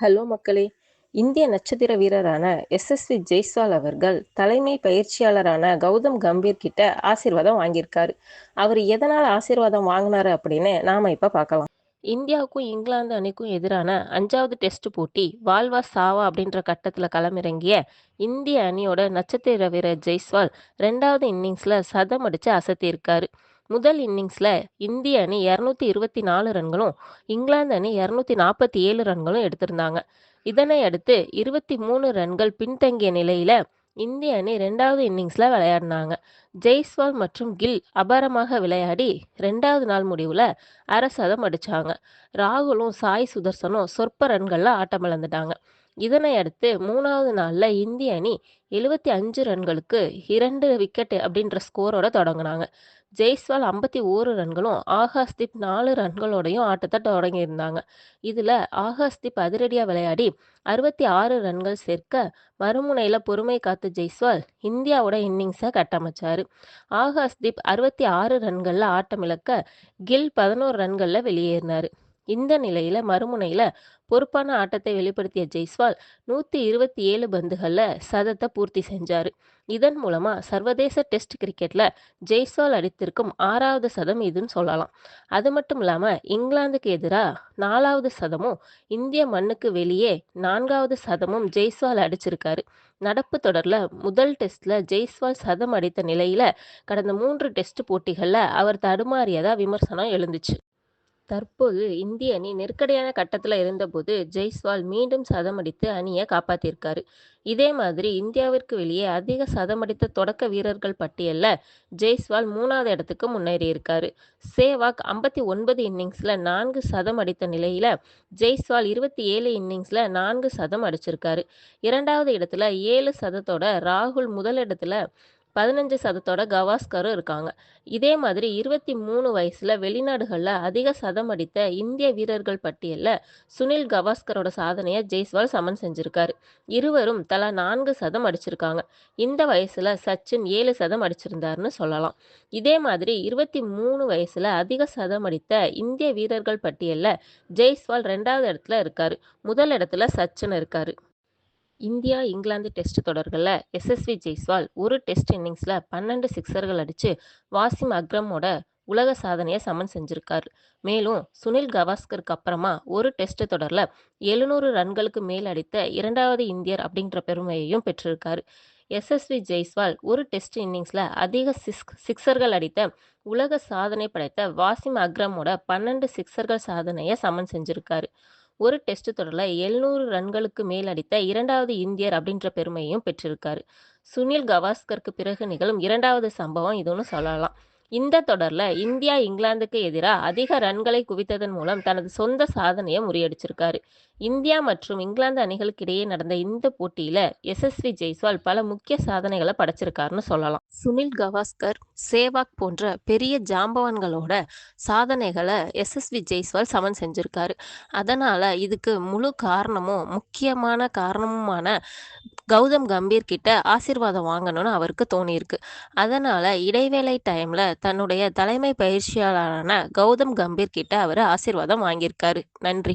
Hello மக்களே. இந்திய நட்சத்திர வீரரான எஸ்எஸ்வி ஜெய்ஸ்வால் அவர்கள் தலைமை பயிற்சியாளரான கௌதம் கம்பீர் கிட்ட ஆசீர்வாதம் வாங்கியிருக்காரு. அவர் எதனால் ஆசீர்வாதம் வாங்கினாரு அப்படின்னு நாம இப்ப பார்க்கலாம். இந்தியாவுக்கும் இங்கிலாந்து அணிக்கும் எதிரான அஞ்சாவது டெஸ்ட் போட்டி வாழ்வா சாவா அப்படின்ற கட்டத்தில் களமிறங்கிய இந்திய அணியோட நட்சத்திர வீரர் ஜெய்ஸ்வால் ரெண்டாவது இன்னிங்ஸில் சதம் அடித்து அசத்தியிருக்காரு. முதல் இன்னிங்ஸில் இந்திய அணி இரநூத்தி இருபத்தி நாலு ரன்களும் இங்கிலாந்து அணி இரநூத்தி நாற்பத்தி ஏழு ரன்களும் எடுத்திருந்தாங்க. இதனை அடுத்து இருபத்தி மூணு ரன்கள் பின்தங்கிய நிலையில் இந்திய அணி ரெண்டாவது இன்னிங்ஸில் விளையாடினாங்க. ஜெய்ஸ்வால் மற்றும் கில் அபாரமாக விளையாடி ரெண்டாவது நாள் முடிவில் அரசதம் அடித்தாங்க ராகுலும் சாய் சுதர்சனும் சொற்ப ரன்களில் ஆட்டமிழந்துட்டாங்க. இதனை அடுத்து மூணாவது நாளில் இந்திய அணி எழுபத்தி அஞ்சு ரன்களுக்கு இரண்டு விக்கெட் அப்படின்ற ஸ்கோரோட தொடங்கினாங்க. ஜெய்ஸ்வால் ஐம்பத்தி ஓரு ரன்களும் ஆகாஷ்தீப் நாலு ரன்களோடையும் ஆட்டத்தை தொடங்கியிருந்தாங்க. இதில் ஆகாஷ்தீப் அதிரடியாக விளையாடி அறுபத்தி ஆறு ரன்கள் சேர்க்க மறுமுனையில் பொறுமை காத்த ஜெய்ஸ்வால் இந்தியாவோட இன்னிங்ஸை கட்டமைச்சார். ஆகாஷ்தீப் அறுபத்தி ஆறு ரன்களில் ஆட்டமிழக்க கில் பதினோரு ரன்களில் வெளியேறினார். இந்த நிலையில மறுமுனையில பொறுப்பான ஆட்டத்தை வெளிப்படுத்திய ஜெய்ஸ்வால் நூத்தி இருபத்தி ஏழு பந்துகளில் சதத்தை பூர்த்தி செஞ்சாரு. இதன் மூலமா சர்வதேச டெஸ்ட் கிரிக்கெட்ல ஜெய்ஸ்வால் அடித்திருக்கும் ஆறாவது சதம் இதுன்னு சொல்லலாம். அது மட்டும் இல்லாம இங்கிலாந்துக்கு எதிராக நாலாவது சதமும் இந்திய மண்ணுக்கு வெளியே நான்காவது சதமும் ஜெய்ஸ்வால் அடிச்சிருக்காரு. நடப்பு தொடர்ல முதல் டெஸ்ட்ல ஜெய்ஸ்வால் சதம் அடித்த நிலையில கடந்த மூன்று டெஸ்ட் போட்டிகள்ல அவர் தடுமாறியதா விமர்சனம் எழுந்துச்சு. தற்போது இந்திய அணி நெருக்கடியான கட்டத்தில் இருந்தபோது ஜெய்ஸ்வால் மீண்டும் சதமடித்து அணியை காப்பாற்றியிருக்காரு இதே மாதிரி இந்தியாவிற்கு வெளியே அதிக சதமடித்த தொடக்க வீரர்கள் பட்டியலில் ஜெய்ஸ்வால் மூணாவது இடத்துக்கு முன்னேறியிருக்காரு. சேவாக் ஐம்பத்தி ஒன்பது இன்னிங்ஸில் நான்கு சதம் அடித்த நிலையில் ஜெய்ஸ்வால் இருபத்தி ஏழு இன்னிங்ஸில் நான்கு சதம் அடிச்சிருக்காரு. இரண்டாவது இடத்துல ஏழு சதத்தோட ராகுல் முதல் பதினஞ்சு சதத்தோட கவாஸ்கரும் இருக்காங்க. இதே மாதிரி இருபத்தி மூணு வயசுல வெளிநாடுகளில் அதிக சதம் அடித்த இந்திய வீரர்கள் பட்டியலில் சுனில் கவாஸ்கரோட சாதனையை ஜெய்ஸ்வால் சமன் செஞ்சிருக்காரு. இருவரும் தலா நான்கு சதம் அடிச்சிருக்காங்க. இந்த வயசுல சச்சின் ஏழு சதம் அடிச்சிருந்தாருன்னு சொல்லலாம். இதே மாதிரி இருபத்தி மூணு வயசுல அதிக சதம் அடித்த இந்திய வீரர்கள் பட்டியலில் ஜெய்ஸ்வால் ரெண்டாவது இடத்துல இருக்காரு. முதல் இடத்துல சச்சின் இருக்காரு. இந்தியா இங்கிலாந்து டெஸ்ட் தொடர்களில் எஸ்எஸ்வி ஜெய்ஸ்வால் ஒரு டெஸ்ட் இன்னிங்ஸில் பன்னெண்டு சிக்ஸர்கள் அடித்து வாசிம் அக்ரமோட உலக சாதனையை சமன் செஞ்சிருக்கார். மேலும் சுனில் கவாஸ்கருக்கு அப்புறமா ஒரு டெஸ்ட் தொடரில் எழுநூறு ரன்களுக்கு மேல் அடித்த இரண்டாவது இந்தியர் அப்படின்ற பெருமையையும் பெற்றிருக்கார். எஸ்எஸ்வி ஜெய்ஸ்வால் ஒரு டெஸ்ட் இன்னிங்ஸில் அதிக சிக்ஸ் சிக்ஸர்கள் அடித்த உலக சாதனை படைத்த வாசிம் அக்ரமோட பன்னெண்டு சிக்ஸர்கள் சாதனையை சமன் செஞ்சிருக்காரு. ஒரு டெஸ்ட் தொடரில் எழுநூறு ரன்களுக்கு மேல் அடித்த இரண்டாவது இந்தியர் அப்படின்ற பெருமையும் பெற்றிருக்காரு. சுனில் கவாஸ்கருக்கு பிறகு நிகழும் இரண்டாவது சம்பவம் இதுன்னு சொல்லலாம். இந்த தொடரில் இந்தியா இங்கிலாந்துக்கு எதிராக அதிக ரன்களை குவித்ததன் மூலம் தனது சொந்த சாதனையை முறியடிச்சிருக்காரு. இந்தியா மற்றும் இங்கிலாந்து அணிகளுக்கு இடையே நடந்த இந்த போட்டியில எஸ்எஸ்வி ஜெய்ஸ்வால் பல முக்கிய சாதனைகளை படைச்சிருக்காருன்னு சொல்லலாம். சுனில் கவாஸ்கர் சேவாக் போன்ற பெரிய ஜாம்பவான்களோட சாதனைகளை எஸ்எஸ்வி ஜெய்ஸ்வால் சமன் செஞ்சிருக்காரு. அதனால இதுக்கு முழு காரணமும் முக்கியமான காரணமுமான கௌதம் கம்பீர் கிட்ட ஆசிர்வாதம் வாங்கணும்னு அவருக்கு தோணியிருக்கு. அதனால இடைவேளை டைம்ல தன்னுடைய தலைமை பயிற்சியாளரான கௌதம் கம்பீர் கிட்ட அவர் ஆசீர்வாதம் வாங்கியிருக்காரு. நன்றி.